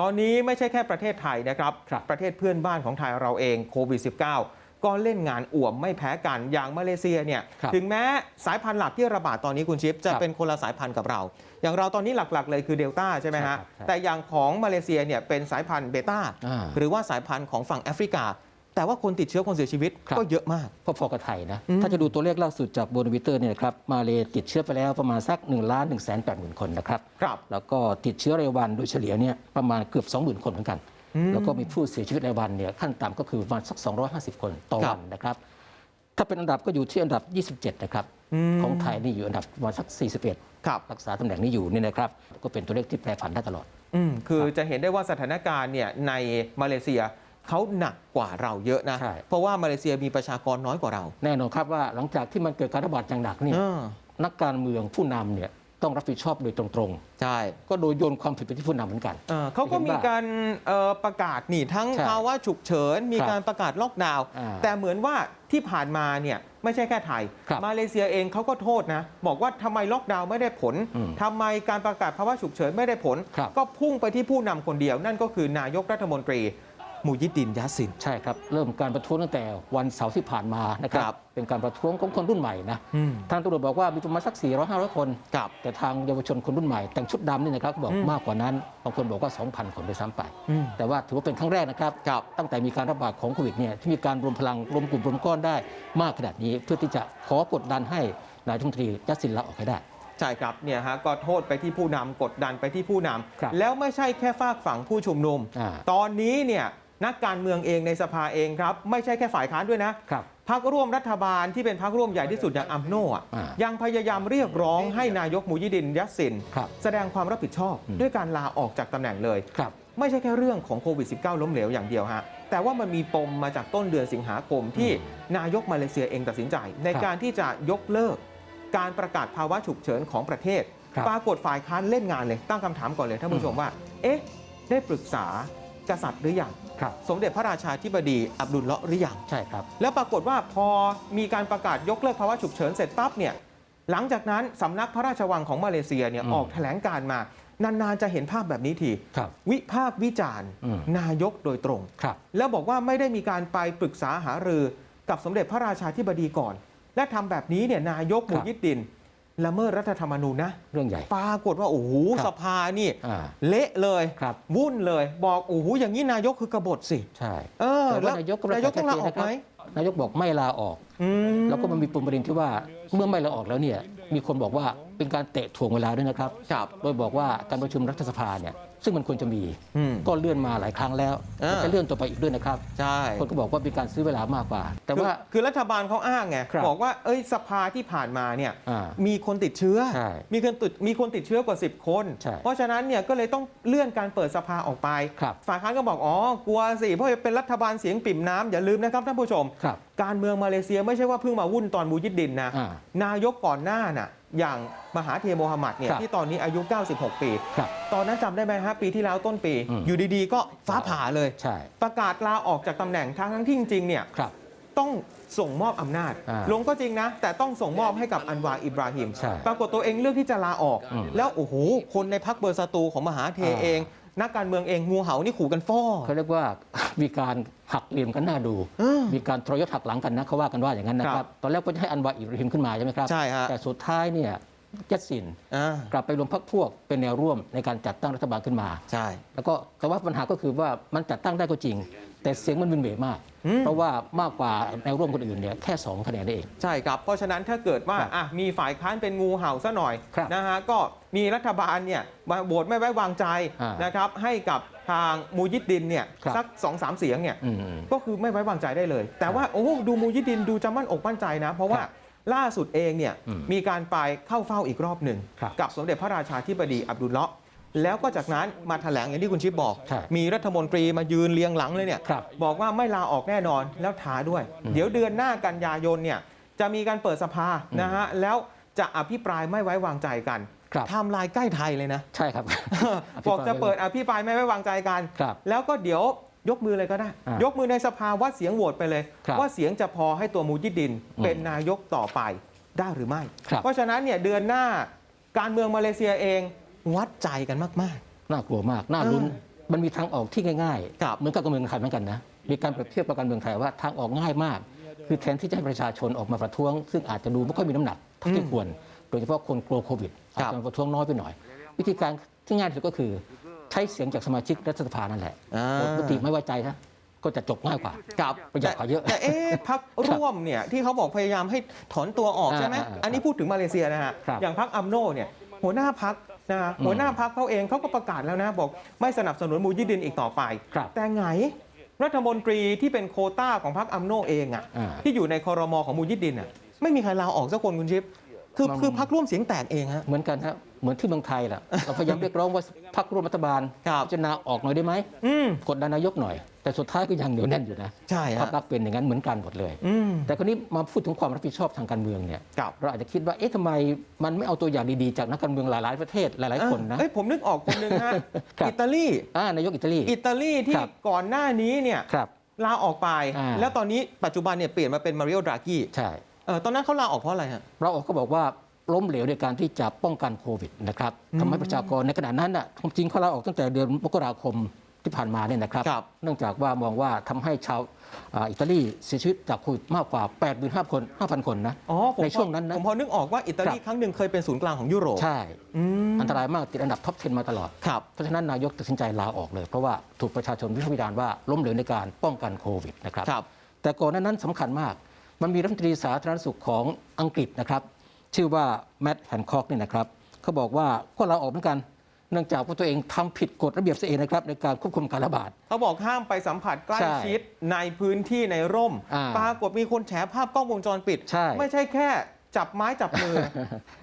ตอนนี้ไม่ใช่แค่ประเทศไทยนะครับครับประเทศเพื่อนบ้านของไทยเราเองโควิด -19 ก็เล่นงานอ่วมไม่แพ้กันอย่างมาเลเซียเนี่ยครับถึงแม้สายพันธุ์หลักที่ระบาดตอนนี้คุณชิป จะครับเป็นคนละสายพันธุ์กับเรา อย่างเราตอนนี้หลักๆ เลยคือเดลต้าใช่ไหมฮะใช่ครับใช่แต่อย่างของมาเลเซียเนี่ยเป็นสายพันธุ์เบต้าอ่าหรือว่าสายพันธุ์ของฝั่งแอฟริกา แต่ว่าคนติดเชื้อคนเสียชีวิตครับก็เยอะมาก พอๆกับไทยนะอืมถ้าจะดูตัวเลขล่าสุดจากโบนวิเตอร์เนี่ยนะครับมาเลติดเชื้อไปแล้วประมาณสัก1ล้าน1แสน8หมื่นคนนะครับครับแล้วก็ติดเชื้อรายวันโดยเฉลี่ยเนี่ยประมาณเกือบ 20,000 คนเหมือนกันอืมแล้วก็มีผู้เสียชีวิตรายวันเนี่ยขั้นต่ำก็คือประมาณสัก 250 คนต่อครัวับนนะครับถ้าเป็นอันดับก็อยู่ที่อันดับ 27 นะครับอืมของไทยนี่อยู่อันดับประมาณสัก 41ครับรักษาตำแหน่งนี้อยู่นี่นะครับก็เป็นตัวเลขที่แปรผันได้ตลอดอืมคือจะเห็นได้ว่าสถานการณ์เนี่ยในมาเลเซีย เขาหนักกว่าเราเยอะนะ ใช่ เพราะว่ามาเลเซียมีประชากรน้อยกว่าเรา แน่นอนครับว่าหลังจากที่มันเกิดการระบาดอย่างหนักเนี่ยเออนักการเมืองผู้นำเนี่ยต้องรับผิดชอบโดยตรงใช่ ๆ ก็โดยโยนความผิดไปที่ผู้นำเหมือนกัน เอ่อเขาก็เห็นมีว่าการเอ่อประกาศนี่ทั้งใช่ภาวะฉุกเฉิน มีครับการประกาศล็อกดาวน์อ่าแต่เหมือนว่าที่ผ่านมาเนี่ยไม่ใช่แค่ไทย ครับมาเลเซียเองเขาก็โทษนะ บอกว่าทำไมล็อกดาวน์ไม่ได้ผลอืมทำไมการประกาศภาวะฉุกเฉินไม่ได้ผล ครับก็พุ่งไปที่ผู้นำคนเดียว นั่นก็คือนายกรัฐมนตรี มูยิดดินยัสสิน ใช่ครับ เริ่มการประท้วงตั้งแต่วันเสาร์ที่ผ่านมานะครับครับเป็นการประท้วงของคนรุ่นใหม่นะอืมทางตำรวจบอกว่ามีประมาณสัก 400 500 คนกับแต่ทางเยาวชนคนรุ่นใหม่ แต่งชุดดำนี่นะครับก็บอกอืมมากกว่านั้นบางคนบอกว่า 2,000 คนด้วยซ้ำไปอืมแต่ว่าถือว่าเป็นครั้งแรกนะครับครับ ตั้งแต่มีการระบาดของโควิดเนี่ยที่มีการรวมพลังรวมกลุ่มรวมก้อนได้มากขนาดนี้ เพื่อที่จะขอกดดันให้นายรัฐมนตรียัสสินลาออกให้ได้ใช่ครับเนี่ยฮะก็โทษไปที่ผู้นำกดดันไปที่ผู้นำครับแล้วไม่ใช่แค่ฝากฝั่งผู้ชุมนุมอ่าตอนนี้เนี่ย นักการเมืองเองในสภาเองครับไม่ใช่แค่ฝ่ายค้านด้วยนะครับพักร่วมรัฐบาลที่เป็นพักร่วมใหญ่ที่สุดอย่างอัมโนอะอ่ายังพยายามเรียกร้องให้นายกมูยิดินยัสสินครับแสดงความรับผิดชอบอืมด้วยการลาออกจากตำแหน่งเลยครับไม่ใช่แค่เรื่องของโควิด -19 ล้มเหลวอย่างเดียวฮะ แต่ว่ามันมีปมมาจากต้นเดือนสิงหาคมที่นายกมาเลเซียเองตัดสินใจ ในครับการที่จะยกเลิก การประกาศภาวะฉุกเฉินของประเทศครับปรากฏฝ่ายค้านเล่นงานเลย ตั้งคำถามก่อนเลยท่านผู้ชมว่า เอ๊ะ ได้ปรึกษา กษัตริย์หรือยังครับสมเด็จพระราชาธิบดีอับดุลเลาะห์หรือยังใช่ครับ แล้วปรากฏว่าพอมีการประกาศยกเลิกภาวะฉุกเฉินเสร็จปั๊บเนี่ยหลังจากนั้นสำนักพระราชวังของมาเลเซียเนี่ยอืมออกแถลงการมานานๆจะเห็นภาพแบบนี้ทีครับวิพากษ์วิจารณ์อืมนายกโดยตรงครับแล้วบอกว่าไม่ได้มีการไปปรึกษาหารือกับสมเด็จพระราชาธิบดีก่อน และทำแบบนี้เนี่ยนายกครับมูยิดดิน ละเมิดรัฐธรรมนูญนะเรื่องใหญ่ปรากฏว่าโอ้โหครับสภานี่อ่าเละเลยครับวุ่นเลย บอกโอ้โหอย่างนี้นายกคือกบฏสิใช่เออแต่แล้ว่าวนายกก็ประนายกกาศต้องลาออกชัดเจนนะคไหมรับนายกบอกไม่ลาออกอืมแล้วก็มันมีปมประเด็นที่ว่าเมื่อไม่ลาออกแล้วเนี่ยมีคนบอกว่าเป็นการเตะถ่วงเวลาด้วยนะครับครับโดยบอกว่าการประชุมรัฐสภาเนี่ยซึ่งมันควรจะมี อืม ก็เลื่อนมาหลายครั้งแล้วอ่าจะเลื่อนต่อไปอีกด้วยนะครับ ใช่คนก็บอกว่าเป็นการซื้อเวลามากกว่า แต่ว่าคือคือรัฐบาลเขาอ้างไงครับบอกว่าเอ้ยสภาที่ผ่านมาเนี่ยอ่ามีคนติดเชื้อ ใช่มีคนติดมีคนติดเชื้อกว่า 10 คน ใช่เพราะฉะนั้นเนี่ยก็เลยต้องเลื่อนการเปิดสภาออกไป ครับ ฝ่ายค้านก็บอกอ๋อกลัวสิเพราะเป็นรัฐบาลเสียงปิ่มน้ำอย่าลืมนะครับท่านผู้ชม ครับ การเมืองมาเลเซียไม่ใช่ว่าเพิ่งมาวุ่นตอนบูยิดดินนะ อ่านายกก่อนหน้าน่ะ อย่างมหาเทโมฮัมหมัดเนี่ยครับที่ตอนนี้อายุ 96 ปี ครับตอนนั้นจำได้ไหมฮะปีที่แล้วต้นปี อืม อยู่ดีๆ ก็ฟ้าผ่าเลย ใช่ประกาศลาออกจากตำแหน่งทั้งทั้งที่จริงๆเนี่ยครับ ต้องส่งมอบอำนาจ อ่าลงก็จริงนะ แต่ต้องส่งมอบให้กับอันวาอิบราฮิม ใช่ปรากฏตัวเองเลือกที่จะลาออก อืมแล้วโอ้โหคนในพักเบอร์สตูของมหาเทอ่าเอง นักการเมืองเองงูเห่านี่ขู่กันฟ้อเขาเรียกว่ามีการหักเหลี่ยมกันหน้าดูเออมีการทรยศหักหลังกันนะเขาว่ากันว่าอย่างนั้นนะคครัรับบตอนแรกก็จะให้อันวาอิบราฮิมขึ้นมาใช่ไหมครับใช่ฮะแต่สุดท้ายเนี่ยยัดสินอ่ากลับไปรวมพรรคพวกเป็นแนวร่วมในการจัดตั้งรัฐบาลขึ้นมาใช่แล้วก็แต่ว่าปัญหาก็คือว่ามันจัดตั้งได้ก็จริง แต่เสียงมันวินเหวมากอืมเพราะว่ามากกว่าแนวร่วมคนอื่นเนี่ยแค่2คะแนนได้เอง ใช่ครับ เพราะฉะนั้นถ้าเกิดว่าครับอะมีฝ่ายค้านเป็นงูเห่าซะหน่อยครับนะฮะก็มีรัฐบาลเนี่ยมาโหวตไม่ไว้วางใจอ่านนะครับให้กับทางมูยิดดินเนี่ยครับสักสองสามเสียงเนี่ยอืมก็คือไม่ไว้วางใจได้เลย แต่ว่าโอ้ดูมูยิดดินดูจะมั่นอกมั่นใจนะ เพราะว่าครับล่าสุดเองเนี่ยอืมมีการไปเข้าเฝ้าอีกรอบหนึ่งครับกับสมเด็จพระราชาธิบดีอับดุลเลาะห์ แล้วก็จากนั้นมาแถลงอย่างที่คุณชิปบอกใช่มีรัฐมนตรีมายืนเรียงหลังเลยเนี่ยครับบอกว่าไม่ลาออกแน่นอนแล้วท้าด้วยอืมเดี๋ยวเดือนหน้ากันยายนเนี่ยจะมีการเปิดสภานะฮะแล้วจะอภิปรายไม่ไว้วางใจกันครับไทม์ไลน์ใกล้ไทยเลยนะ ใช่ครับ บอกจะเปิดอภิปรายไม่ไว้วางใจกันครับแล้วก็เดี๋ยวยกมือเลยก็ได้อ่ายยกมือในสภาวัดเสียงโหวตไปเลยครับว่าเสียงจะพอให้ตัวมูจิดดินอืมเป็นนายกต่อไปได้หรือไม่ครับเพราะฉะนั้นเนี่ยเดือนหน้าการเมืองมาเลเซียเอง วัดใจกันมาก น่ากลัวมาก น่าลุ้นเออมันมีทางออกที่ง่ายครับๆเหมือนกับการเมืองไทยเหมือนกันนะ มีการเปรียบเทียบกับการเมืองไทยว่าทางออกง่ายมาก คือแทนที่จะให้ประชาชนออกมาประท้วง ซึ่งอาจจะดูไม่ค่อยมีน้ำหนักเท่าที่ควร โดยเฉพาะคนกลัวโควิดครัอาจบจะมาประท้วงน้อยไปหน่อย วิธีการที่ง่ายที่สุดก็คือ ใช้เสียงจากสมาชิกรัฐสภานั่นแหละอ่ากดมติไม่ไว้ใจนะก็จะจบง่ายกว่ากับประหยัดกว่าเยอะแต่เอ๊ะพักร่วมเนี่ยที่เขาบอกพยายามให้ถอนตัวออกใช่ไหมอ่าอ่าอ่าอันนี้พูดถึงมาเลเซียนะฮะครับ อย่างพักอัมโนเนี่ยหัวหน้าพัก นะฮะอืมหัวหน้าพักเขาเองเขาก็ประกาศแล้วนะบอก ไม่สนับสนุนมูยิดินอีกต่อไป ครับแต่ไงรัฐมนตรีที่เป็นโควต้าของพักอัมโนเองอะอ่า ที่อยู่ในคอรมอของมูยิดินอะไม่มีใครลาออกสักคนคุณชิปคือมันคือพักร่วมเสียงแตกเองฮะ เหมือนกันฮะเหมือนที่เมืองไทยแหละเราพยายามเรียกร้องว่าพรรคร่วมรัฐบาลครับ พิจารณาออกหน่อยได้ไหมอืม กดดันนายกหน่อย แต่สุดท้ายก็ยังเหนียวแน่นอยู่นะใช่ภาพฮะลักษณ์เป็นอย่างนั้นเหมือนกันหมดเลย อืม แต่คนนี้มาพูดถึงความรับผิดชอบทางการเมืองเนี่ยกับ เราอาจจะคิดว่าเอ๊ะทำไมมันไม่เอาตัวอย่างดีๆจากนักการเมืองหลายๆประเทศหลายๆคนนะ เอ้ยผมนึกออกคนหนึ่งฮะ ครับ อิตาลี อ่านายกอิตาลี อิตาลีที่ครับ ก่อนหน้านี้เนี่ยครับ ลาออกไป อ่า แล้วตอนนี้ปัจจุบันเนี่ยเปลี่ยนมาเป็นมาริโอดรากี้ใช่ เออตอนนั้นเขาลาออกเพราะอะไรฮะ เราออกก็บอกว่าล้มเหลวในการที่จะป้องกันโควิดนะครับอืมทำให้ประชากรในขณะนั้นน่ะจริงๆเขาลาออกตั้งแต่เดือนมกราคม ที่ผ่านมาเนี่ยนะครับครับ เนื่องจากว่ามองว่าทำให้ชาวอ่าอิตาลีเสียชีวิตจากโควิดมากกว่า 85,000คน5,000 คนนะอ๋อผมในช่วงนั้นนะผมพอนึกออกว่าอิตาลีครับครั้งหนึ่งเคยเป็นศูนย์กลางของยุโรป ใช่อืมอันตรายมากติดอันดับท็อป 10 มาตลอดครับเพราะฉะนั้นนายกตัดสินใจลาออกเลย เพราะว่าถูกประชาชนวิพากษ์วิจารณ์ว่าล้มเหลวในการป้องกันโควิดนะครับครับแต่ก่อนหนานั้นสำคัญมาก มันมีรัฐมนตรีสาธารณสุขของอังกฤษนะครับ ชื่อว่าแมตต์แฮนคอกเนี่ยนะครับเขาบอกว่าก็ลาออกเหมือนกัน เนื่องจากว่าตัวเองทำผิดกฎระเบียบเสียเองนะครับในการควบคุมการระบาด เขาบอกห้ามไปสัมผัสใกล้ใช่ชิดในพื้นที่ในร่ม อ่าปรากฏมีคนแฉภาพกล้องวงจรปิด ใช่ไม่ใช่แค่จับไม้จับมือ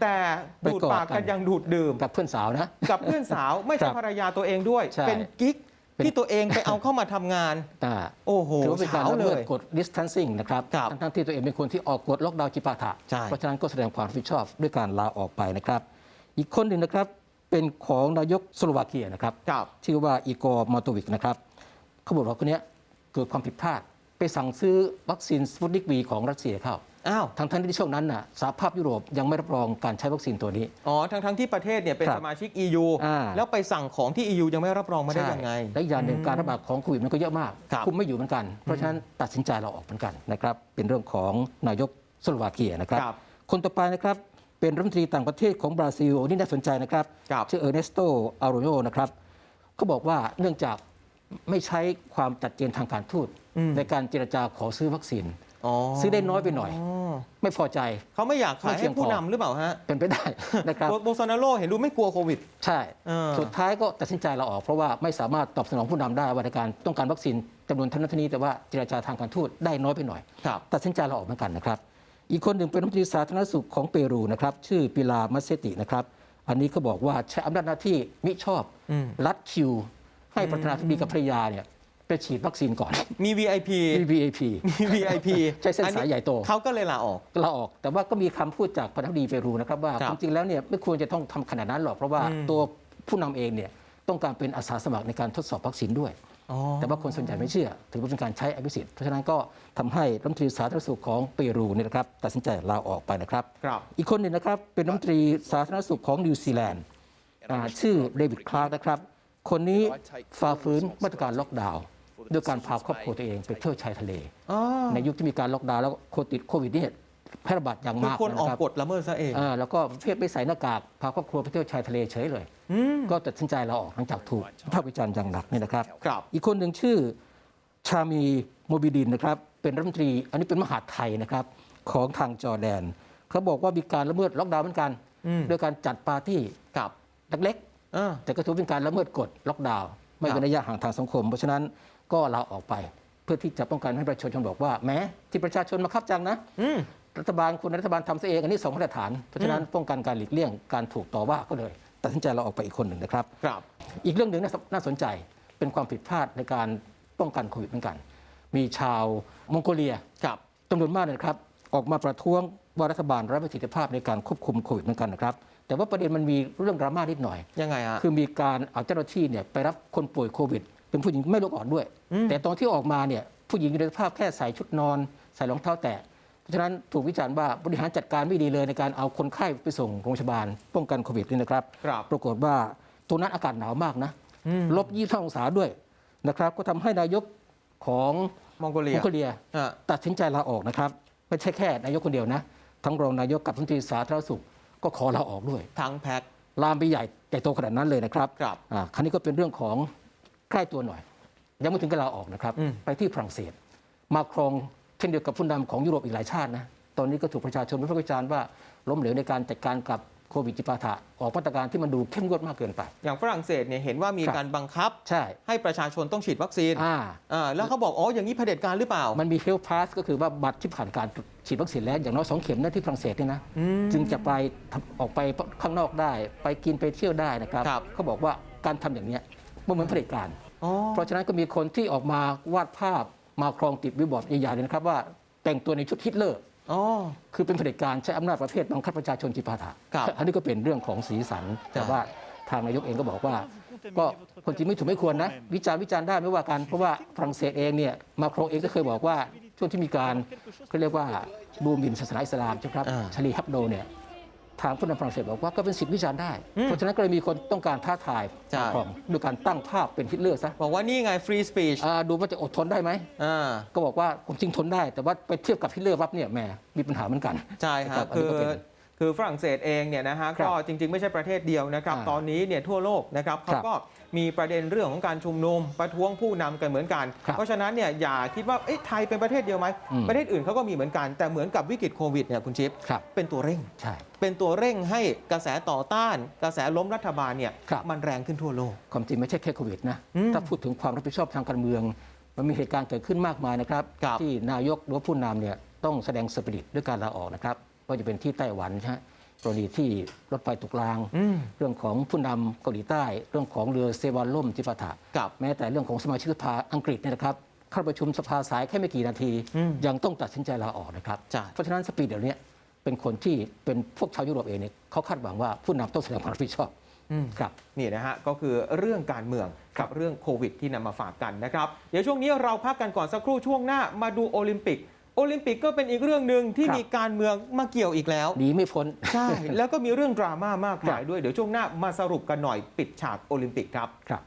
แต่ไปดูดกอดปากกักันนอยังดูดดื่ม กับเพื่อนสาวนะ กับเพื่อนสาวไม่คใช่รับภรรยาตัวเองด้วย ใช่เป็นกิ๊กเป็น ที่ตัวเองไปเอาเข้ามาทำงาน อ่าโอ้โหถือว่าเป็นการเช้าละเลเมิดย กฎ distancing นะครับครับทั้งๆที่ตัวเองเป็นคนที่ออกกฎล็อกดาวน์จิปาถะ ใช่ เพราะฉะนั้นก็แสดงความรับผิดชอบด้วยการลาออกไปนะครับ อีกคนหนึ่งนะครับ เป็นของนายกสโลวาเกียนะครับกับชื่อว่าอีกอร์มาโตวิกนะครับเขาบอกว่าคนเนี้ยเกิดความผิดพลาด ไปสั่งซื้อวัคซีนสปุตนิกวีของรัสเซียเข้าอ้าวทั้งทั้งๆที่ช่วงนั้นน่ะสหภาพยุโรปยังไม่รับรองการใช้วัคซีนตัวนี้ อ๋อ ทั้งทั้งที่ประเทศเนี่ยเป็นครับสมาชิก EU อ่าแล้วไปสั่งของที่ EU ยังไม่รับรองมาได้ยังไงใช่และอีกอย่างหนึ่งการระบาดของโควิดมันก็เยอะมากครับคุมไม่อยู่เหมือนกัน เพราะฉะนั้นตัดสินใจเราออกเหมือนกันนะครับ เป็นเรื่องของนายกสโลวาเกียนะครับครับคนต่อไปนะครับ เป็นรัฐมนตรีต่างประเทศของบราซิลอันนี่น่าสนใจนะครับครับชื่อเออร์เนสโตอาโรโยนะครับเขาบอกว่าเนื่องจากไม่ใช้ความจัดเจนทางการทูตอืม ในการเจรจาขอซื้อวัคซีน อ๋อซื้อได้น้อยไปหน่อย ไม่พอใจ เขาไม่อยากขายไม่เพีให้ยงพอ ผู้นำหรือเปล่าฮะเป็นไปได้ นะครับ โบโซนาโรเห็นดูไม่กลัวโควิด ใช่ เออ สุดท้ายก็ตัดสินใจเราออก เพราะว่าไม่สามารถตอบสนองผู้นำได้ว่าในการต้องการวัคซีนจำนวนเท่านั้นเท่านี้แต่ว่าเจรจาทางการทูตได้น้อยไปหน่อย ครับ ตัดสินใจเราออกเหมือนกันนะครับ อีกคนหนึ่งเป็นรัฐมนตรีสาธารณสุขของเปรูนะครับชื่อปิลามัสเซตินะครับ อันนี้ก็บอกว่าใช้อำนาจหน้าที่มิชอบอืมลัดคิว ให้ประธานาธิบดีกับภรรยาเนี่ยไปฉีดวัคซีนก่อน มี VIP มี VIP มี VIP ใช้เส้นสายใหญ่โตเขาก็เลยลาออกลาออก แต่ว่าก็มีคำพูดจากประธานาธิบดีเปรูนะครับว่าครัคบวามจริงแล้วเนี่ยไม่ควรจะต้องทำขนาดนั้นหรอกเพราะว่าอืม ตัวผู้นำเองเนี่ยต้องการเป็นอาสาสมัครในการทดสอบวัคซีนด้วยอ๋อ แต่ว่าคนส่วนใหญ่ไม่เชื่อ ถือว่าเป็นการใช้อภิสิทธิ์เพราะฉะนั้นก็ทำให้รัฐมนตรีสาธารณสุขของเปรูเนี่ยนะครับตัดสินใจลาออกไปนะครับครับอีกคนหนึ่งนะครับเป็นรัฐมนตรีสาธารณสุขของนิวซีแลนด์อ่าชื่อเดวิดคลาร์กนะครับ คนนี้ฝ่าฝืนมาตรการล็อกดาวน์ด้วยการพาครอบครัวตัวเองไปเที่ยวชายทะเลอ๋อในยุคที่มีการล็อกดาวน์แล้วโควิดติดโควิดเนี่ย แพร่ระบาดอย่างคือมากคนออกนะครับกฎละเมิดซะเองอ่าแล้วก็เพื่อไปใส่หน้ากากพาครอบครัวไปเที่ยวชายทะเลเฉยเลยอืมก็ตัดสินใจลาออกหลังจากถูกวิพากษ์วิจารณ์อย่างหนักเนี่ยนะครับครับ อีกคนหนึ่งชื่อชามีโมบิดินนะครับ เป็นรัฐมนตรี อันนี้เป็นมหาดไทยนะครับของทางจอร์แดน เขาบอกว่ามีการละเมิดล็อกดาวน์เหมือนกันอืมโดยการจัดปาร์ตี้กับเล็กเออๆแต่ก็ถือเป็นการละเมิดกฎล็อกดาวน์ไม่ครับเป็นระยะห่างทางสังคม เพราะฉะนั้นก็ลาออกไป เพื่อที่จะป้องกันให้ประชาชนบอกว่าแม้ที่ประชาชนมาคับจังนะอืม รัฐบาลคุณรัฐบาลทำซะเองอันนี้สองมาตรฐาน เพราะฉะนั้นป้องกันการหลีกเลี่ยงการถูกต่อว่าก็เลย ตัดสินใจเราออกไปอีกคนหนึ่งนะครับ ครับ อีกเรื่องหนึ่งน่าน่าสนใจเป็นความผิดพลาดในการป้องกันโควิดเหมือนกัน มีชาวมองโกเลียครับจำนวนมากเลยนะครับ ออกมาประท้วงว่ารัฐบาลไร้ประสิทธิภาพในการควบคุมโควิดเหมือนกันนะครับ แต่ว่าประเด็นมันมีเรื่องดราม่านิดหน่อย ยังไงฮะ คือมีการเอาเจ้าหน้าที่เนี่ยไปรับคนป่วยโควิด เป็นผู้หญิงไม่โรคอ่อนด้วยอืมแต่ตอนที่ออกมาเนี่ยผู้หญิงอยู่ในสภาพแค่ใส่ชุดนอน ใส่รองเท้าแตะ เพราะฉะนั้นถูกวิจารณ์ว่าบริหารจัดการไม่ดีเลยในการเอาคนไข้ไปส่งโรงพยาบาล ป้องกันโควิดนี่นะครับ ครับปรากฏว่าตรงนั้นอากาศหนาวมากนะอืมลบยี่สิบองศาด้วยนะครับ ก็ทำให้นายกของมองโกเลีมยองโกเลีย อะตัดสินใจลาออกนะครับ ไม่ใช่แค่นายกคนเดียวนะ ทั้งรองนายกกับรัฐมนตรีสาธารณสุขก็ขอลาออกด้วย ทั้งแพ็คลามไปใหญ่ใหญ่โตขนาดนั้นเลยนะครับครับ อ่าครั้นี้ก็เป็นเรื่องของใกล้ตัวหน่อย ยังไม่ถึงกับลาออกนะครับ อืม ไปที่ฝรั่งเศส มาครองเช่นเดียวกับผู้นำของยุโรปอีกหลายชาตินะตอนนี้ก็ถูกประชาชนวิพากษ์วิจารณ์ว่าล้มเหลวในการจัดการกับโควิดจิปาถะออกมาตรการที่มันดูเข้มงวดมากเกินไป อย่างฝรั่งเศสเนี่ยเห็นว่ามีครับการบังคับใช่ให้ประชาชนต้องฉีดวัคซีนอ่าอ่าแล้วเขาบอกอ๋ออย่างนี้เผด็จการหรือเปล่า มันมีเฮลพาสก็คือว่าบัตรที่ผ่านการฉีดวัคซีนแล้วอย่างน้อยสองเข็มนะที่ฝรั่งเศสเนี่ยนะอืมจึงจะไปทำออกไปข้างนอกได้ ไปกินไปเที่ยวได้นะครับครับเขาบอกว่าการทำอย่างเนี้ยมันเหมือนเผด็จการอ๋อเพราะฉะนั้นก็มีคนที่ออกมาวาดภาพ มาครองติดวิวบอร์ดใหญ่ๆเลยนะครับว่าแต่งตัวในชุดฮิตเลอร์อ๋อ คือเป็นเผด็จการใช้อำนาจประเภทบังคับประชาชนจิปาถะครับอันนี้ก็เป็นเรื่องของสีสัน แต่ว่าทางนายกเองก็บอกว่า ก็คนจริงไม่ถูกไม่ควรนะ วิจารณ์วิจารณ์ได้ไม่ว่ากัน เพราะว่าฝรั่งเศสเองเนี่ยมาครองเองก็เคยบอกว่าช่วงที่มีการเขาเรียกว่าดูหมิ่นศาสนาอิสลามใช่ไหมครับอ่าชาลีฮับโดเนี่ย ทางผู้นำฝรั่งเศสบอกว่าก็เป็นสิทธิวิจารณ์ได้ อืม เพราะฉะนั้นก็เลยมีคนต้องการท้าทายใช่มาครองด้วยการตั้งภาพเป็นฮิตเลอร์ซะบอกว่านี่ไงฟรีสปีชอ่าดูว่าจะอดทนได้ไหม อ่า ก็บอกว่าผมจริงทนได้ แต่ว่าไปเทียบกับฮิตเลอร์ปั๊บเนี่ยแหมมีปัญหาเหมือนกัน ใช่ครัฮะบอันนี้คือก็เป็นคือฝรั่งเศสเองเนี่ยนะฮะครับก็จริงๆ ไม่ใช่ประเทศเดียวนะครับ อ่าตอนนี้เนี่ยทั่วโลกนะครับครัเขาบก็ มีประเด็นเรื่องของการชุมนุมประท้วงผู้นำกันเหมือนกันครับเพราะฉะนั้นเนี่ยอย่าคิดว่าเอ๊ะไทยเป็นประเทศเดียวไหมอืมประเทศอื่นเขาก็มีเหมือนกันแต่เหมือนกับวิกฤตโควิดเนี่ยคุณชิปครับเป็นตัวเร่งใช่เป็นตัวเร่งให้กระแสต่อต้าน กระแสล้มรัฐบาลเนี่ยครับมันแรงขึ้นทั่วโลกความจริงไม่ใช่แค่โควิดนะอืมถ้าพูดถึงความรับผิดชอบทางการเมือง มันมีเหตุการณ์เกิดขึ้นมากมายนะครับครับที่นายกหรือว่าผู้นำเนี่ยต้องแสดงสปิริตด้วยการลาออกนะครับว่าจะเป็นที่ไต้หวันใช่ไหม กรณีที่รถไฟตกรางอืมเรื่องของผู้นำเกาหลีใต้ เรื่องของเรือเซวาล่มจิปาถะกับแม้แต่เรื่องของสมาชิกสภาอังกฤษเนี่ยนะครับเข้าประชุมสภาสายแค่ไม่กี่นาทีอืมยังต้องตัดสินใจลาออกนะครับใช่เพราะฉะนั้นสปีดเดี๋ยวนี้เป็นคนที่เป็นพวกชาวยุโรปเองเนี่ยเขาคาดหวังว่าผู้นำต้องแสดงความรับผิดชอบอืมครับนี่นะฮะก็คือเรื่องการเมืองกับเรื่องโควิดที่นำมาฝากกันนะครับ เดี๋ยวช่วงนี้เราพักกันก่อนสักครู่ช่วงหน้ามาดูโอลิมปิก โอลิมปิกก็เป็นอีกเรื่องหนึ่งที่ครับ มีการเมืองมาเกี่ยวอีกแล้ว หนีไม่พ้น ใช่ แล้วก็มีเรื่องดราม่ามากมายครับด้วย เดี๋ยวช่วงหน้ามาสรุปกันหน่อยปิดฉากโอลิมปิกครับ ครับ